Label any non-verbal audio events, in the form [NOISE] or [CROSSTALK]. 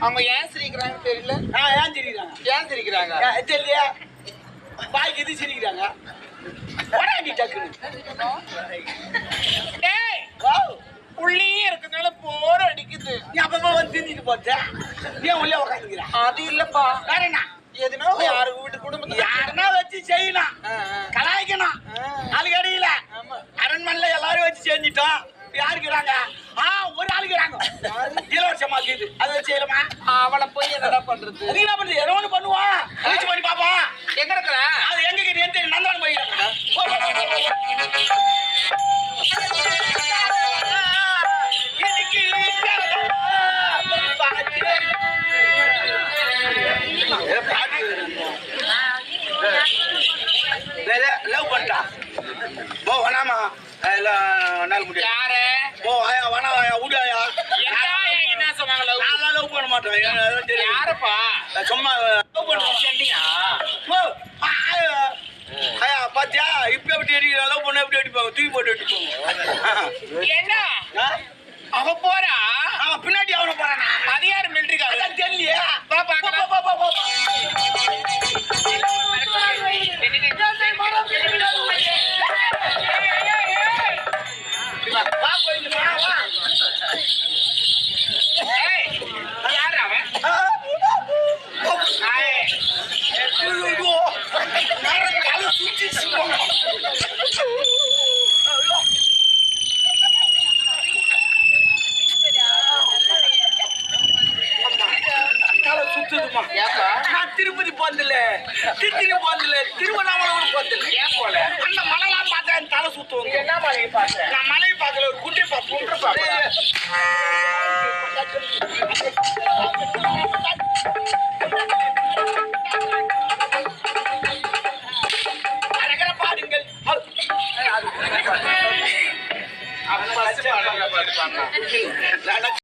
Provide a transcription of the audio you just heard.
அவங்க ஏன் சிரிக்கிறாங்க தெரியல. ஆ, ஏன் சிரிக்கிறாங்க? ஏன் சிரிக்கிறாங்க? தெரியலையா. பாய்க்கு எது சிரிக்கிறாங்க? நீ டக்குன்னு. உள்ளே இருக்கனால போர் அடிக்குது. நீ அப்பப்போ வந்து திரிஞ்சிட்டு போட்ட. ஏன் உள்ளே அது இல்லப்பா. வேற என்ன? எதுனா யாரு வீட்டு குடும்பத்துல யாருன்னா வச்சு ஆ. கலாய்க்கணும். ஆ. அதுக்கு அடியில. ஆமா. அரண்மனையில எல்லாரும் வச்சு செஞ்சிட்டோம். யாருக்குறாங்க இலவசமா இருக்குது அதை வச்சு செய்யலாமா? அவளை போய் என்னடா பண்றது? அது என்ன பண்ணுது ஏதோ ஒண்ணு பண்ணுவான் முயற்சி பண்ணி பாப்போம் எங்க இருக்கிற? அது எங்க இருக்குது எந்த நந்தவன் போய் லவ் பண்ணிட்டா. போ வேணாமா எல்லாம் நாள் முடியும் யாரு? போ ஆயா வேணா ஆயா விடு ஆயா என்னடா என்ன சொன்னாங்க love? நான் லவ் பண்ண மாட்டேன். யாருப்பா? சும்மா லவ் பாத்தியா? இப்ப எப்படி அடிக்கிற? பண்ண எப்படி அடிப்பாங்க? தூக்கி போட்டு அடிப்பாங்க. என்ன? அவ போறா? அவன் பின்னாடி அவனை போறானா? அது யாரு மிலிட்டரி அதான் தெரியலையே. வா பாக்கலாம் போ, போ, போ, போ. வா, போயிட்டு வா, நான் தலை தலை நான் திருப்பதி போனதில்ல திருத்தணி போனதில்ல திருவண்ணாமலை போனதில்ல ஏன் போல அந்த மலைலாம் பார்த்தா தலை சுத்துவோம் என்ன மலையை பார்த்தேன் 来来 [LAUGHS]